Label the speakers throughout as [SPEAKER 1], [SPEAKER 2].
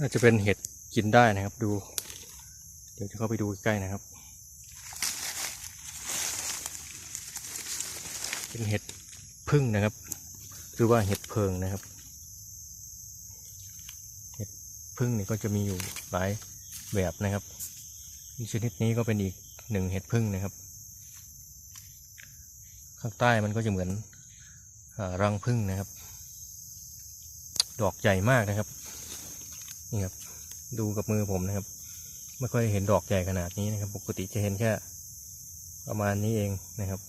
[SPEAKER 1] น่าจะเป็นเห็ดกินได้นะครับดู เดี๋ยวจะเข้าไปดูใกล้นะครับ เป็นเห็ดพึ่งนะครับ หรือว่าเห็ดเพิงนะครับ เห็ดพึ่งนี่ก็จะมีอยู่หลายแบบนะครับชนิดนี้ก็เป็นอีกหนึ่งเห็ดพึ่งนะครับ ข้างใต้มันก็จะเหมือนอรังพึ่งนะครับ ดอกใหญ่มากนะครับ นี่ครับ ดูกับมือผมนะครับ ไม่ค่อยเห็นดอกใหญ่ขนาดนี้นะครับ ปกติจะเห็นแค่ ประมาณนี้เองนะครับ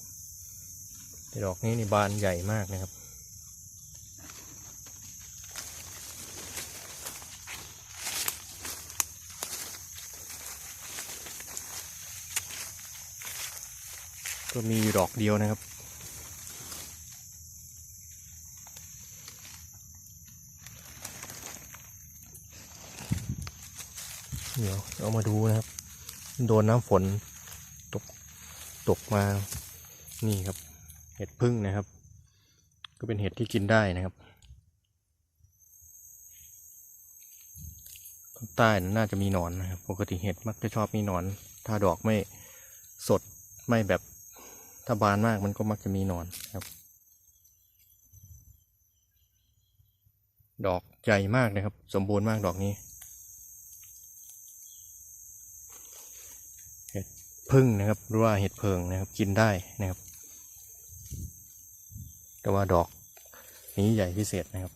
[SPEAKER 1] แต่ดอกนี้นี่บานใหญ่มากนะครับก็มีอยู่ดอกเดียวนะครับ เดี๋ยวเอามาดูนะครับ โดนน้ำฝนตกตกมา นี่ครับ เห็ดพึ่งนะครับ ก็เป็นเห็ดที่กินได้นะครับใต้น่าจะมีหนอนนะครับ ปกติเห็ดมักจะชอบมีหนอน ถ้าดอกไม่สดไม่แบบถ้าบานมากมันก็มักจะมีหนอนครับ ดอกใหญ่มากนะครับ สมบูรณ์มากดอกนี้ พึ่งนะครับ หรือว่าเห็ดเพิงนะครับ กินได้นะครับ แต่ว่าดอกนี้ใหญ่พิเศษนะครับ